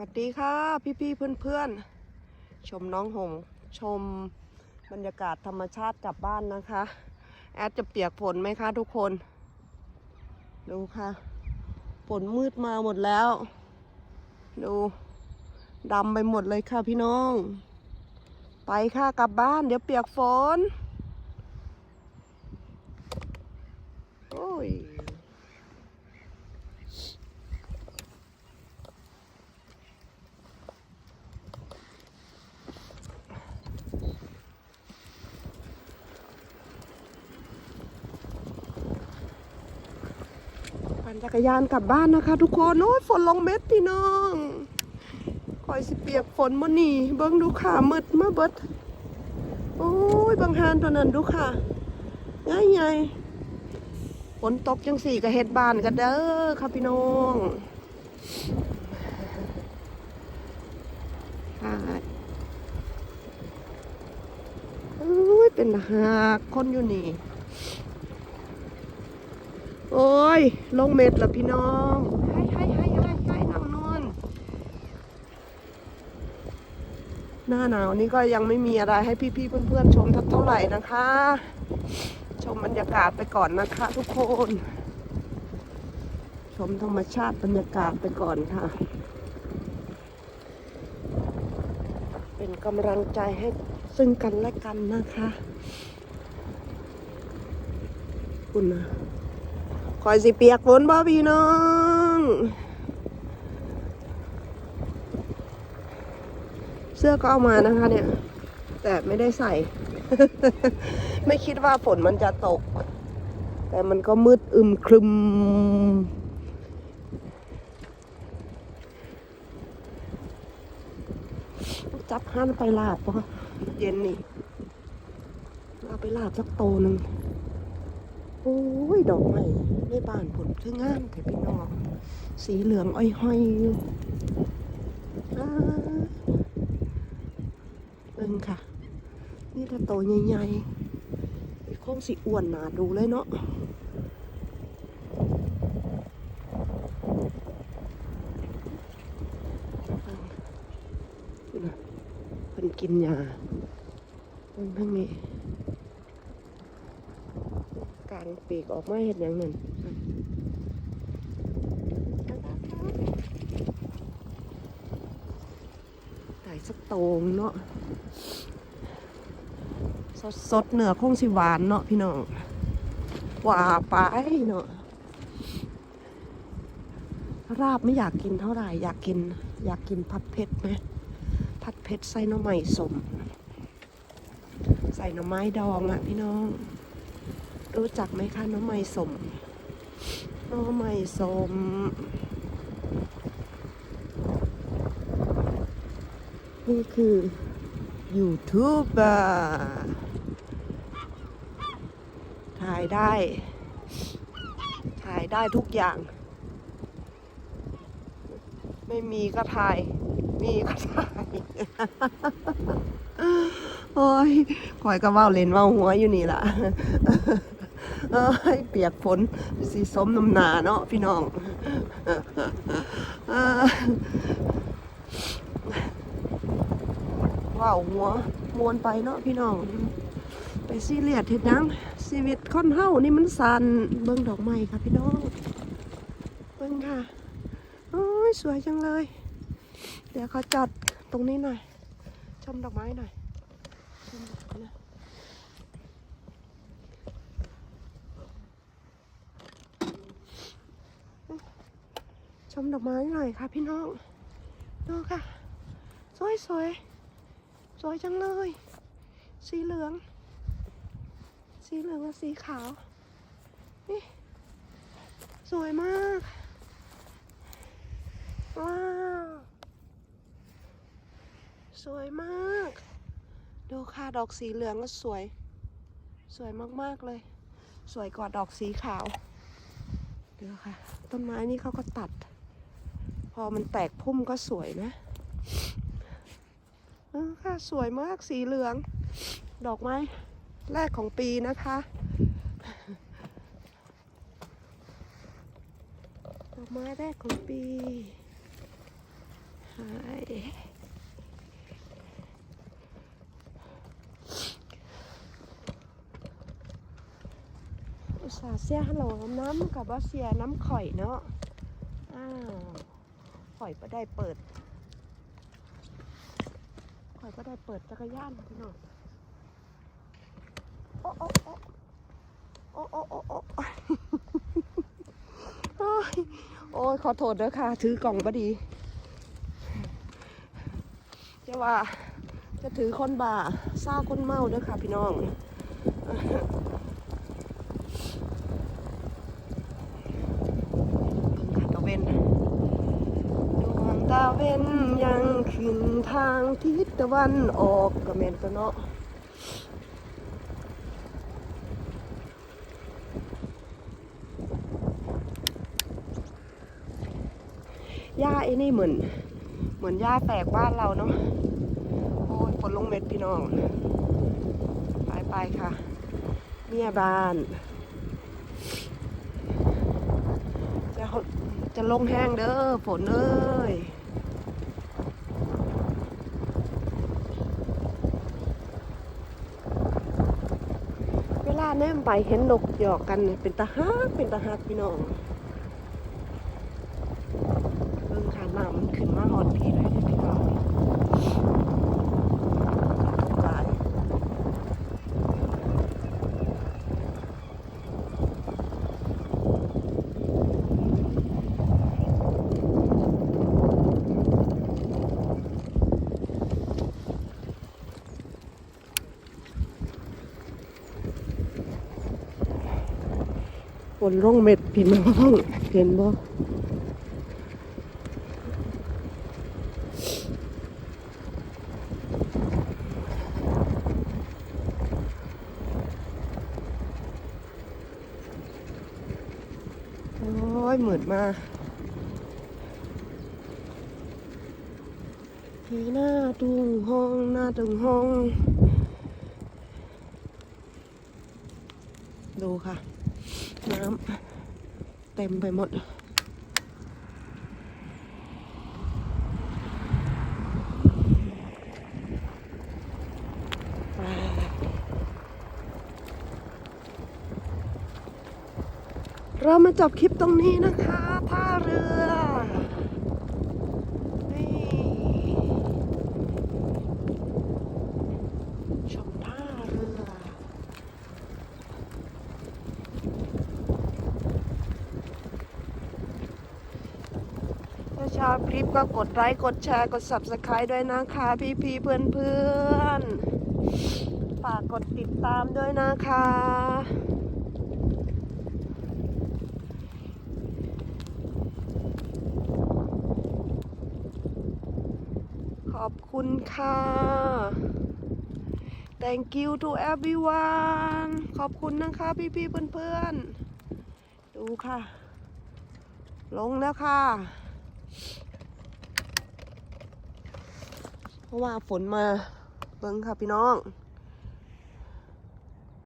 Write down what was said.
สวัสดีค่ะ พี่ๆเพื่อนๆ ชมน้องหง ชมบรรยากาศธรรมชาติกลับบ้านนะคะ แอดจะเปียกฝนไหมคะทุกคน ดูค่ะฝนมืดมาหมดแล้ว ดูดำไปหมดเลยค่ะพี่น้อง ไปค่ะกลับบ้าน เดี๋ยวเปียกฝน โอ้ย ปั่น จักรยานกลับบ้านนะคะ ทุกคนโอ้ยฝนลงเม็ดพี่น้องคอยสิเปียกฝนมานี่เบิ้งดูค่ะมืดมาเบิดโอ้ยบางฮานตัวนั้นดูค่ะง่ายไงฝนตกจังสี่กับเฮ็ดบานกันเด้อค่ะพี่น้องค่ะโอ้ยเป็นหากคนอยู่นี่ โอ้ย ลงเม็ดแล้วพี่น้องให้ให้ให้ให้ให้น้องนวลหน้าหนาวนี้ก็ยังไม่มีอะไรให้พี่ๆเพื่อนๆชมทักเท่าไหร่นะคะ ชมบรรยากาศไปก่อนนะคะ ทุกคน ชมธรรมชาติบรรยากาศไปก่อนค่ะ เป็นกำลังใจให้ซึ่งกันและกันนะคะ คุณนะ คอยสิเปียกฝนบ่พี่น้องเสื้อก็เอามานะคะเนี่ย แต่ไม่ได้ใส่ ไม่คิดว่าฝนมันจะตก แต่มันก็มืดอึมครึม จับห้านไปลาบปะเย็นนี่เอาไปลาบสักโตหนึ่ง อ้ย ดอกไม้ในบ้านผลคืองามแต่พี่น้อง สีเหลืองอ้อยห้อยอยู่เบิ่งค่ะ นี่ถ้าโตใหญ่ๆคงสีอ้วนหนาดูเลยเนาะนี่นะเพิ่นกินยาเพิ่นทั้งนี้ กลาง ปีกออกมาเห็ดอย่างนั้นไก่สักโตงเนาะสดสดเนื้อคงสิหวานเนาะพี่น้องว่าไปเนาะราบไม่อยากกินเท่าไหร่ อยากกิน อยากกินผัดเผ็ดไหมผัดเผ็ดใส่หน่อไม้สม ใส่หน่อไม้ดองอะพี่น้อง รู้จักไหมคะน้องไม้สม น้องไม้สม นี่คือยูทูบเบอร์ถ่ายได้ ถ่ายได้ทุกอย่าง ไม่มีก็ถ่าย มีก็ถ่าย โอ้ยคอยก็ว้าเล่นว้าหัวอยู่นี่ล่ะ เอ้ยเปียกฝนสีสมน้ำหนาเนาะพี่น้องว้าวหัวมวนไปเนาะพี่น้อง ไปซีเรียสเฮ็ดหยังชีวิตคนเฮานี่มันสันเบิ่งดอกไม้ค่ะพี่น้อง เบิ่งค่ะโอ้ยสวยจังเลย เดี๋ยวเขาจัดตรงนี้หน่อย ชมดอกไม้หน่อยชมดอกไม้หน่อย ช มดอกไม้หน่อยค่ะพี่น้องดูค่ะ สวยสวยสวยจังเลย สีเหลือง สีเหลืองกับสีขาว นี่ สวยมาก ว้าว สวยมาก ดูค่ะ ดอกสีเหลืองก็สวย สวยมาก ๆ เลย สวยกว่าดอกสีขาวดี๋ยวค่ะ ต้นไม้นี่เขาก็ตัด อมันแตกพุ่มก็สวยนะค่ะสวยมากสีเหลือง ดอกไม้แรกของปีนะคะ ดอกไม้แรกของปีอุตส่าห์เสียฮัลโหลน้ำกับว่าเสียน้ำข่อยเนาะ อ้าว ข่อยก็ได้เปิด ข่อยก็ได้เปิดจักรยานพี่น้องโอ้โอ้โอ้โอ้โอ้โอ้โอ้โอ้ยโอ้ยขอโทษด้อค่ะ ถือกล่องพอดีจะว่าจะถือคนบ่าซ่าคนเมาด้อค่ะพี่น้อง ตะเวนดวงตา เวนยังขึ้นทางทิศตะวันออกก็แม่นตัวเนาะหญ้าไอ้นี่เหมือน เหมือนหญ้าแฝกบ้านเราเนาะโอ้ยฝนลงเม็ดพี่น้อง ไปไปค่ะ เมียบ้าน จะจะลงแห้งเด้อฝนเอ้ย เวลา แนมไปเห็นนกหยอกกันเป็นตาฮักเป็นตาฮักพี่น้องเบิ่งขาน้ำมันขึ้นมาหอนพี่เลยเด้อพี่น้องหลายฝ นร่องเม็ดพี่น้องเห็นบ่โอ้ยเหมือนมาทีหน้าตุงห้องหน้าตุงห้อง ดูค่ะ น้ำเต็มไปหมด เรามาจบคลิปตรงนี้นะคะท่าเรือ นี่ชมท่าเรือ ถ้าช อบคลิปก็กดไลค์กดแชร์กด subscribe ด้วยนะคะพี่พี่เพื่อนเพื่อนฝากกดติดตามด้วยนะคะ ขอบคุณค่ะ thank you to everyone ขอบคุณนะคะพี่พี่ๆเพื่อนดูค่ะ ลงแล้วค่ะ เพราะว่าฝนมาเบิ้งค่ะพี่น้อง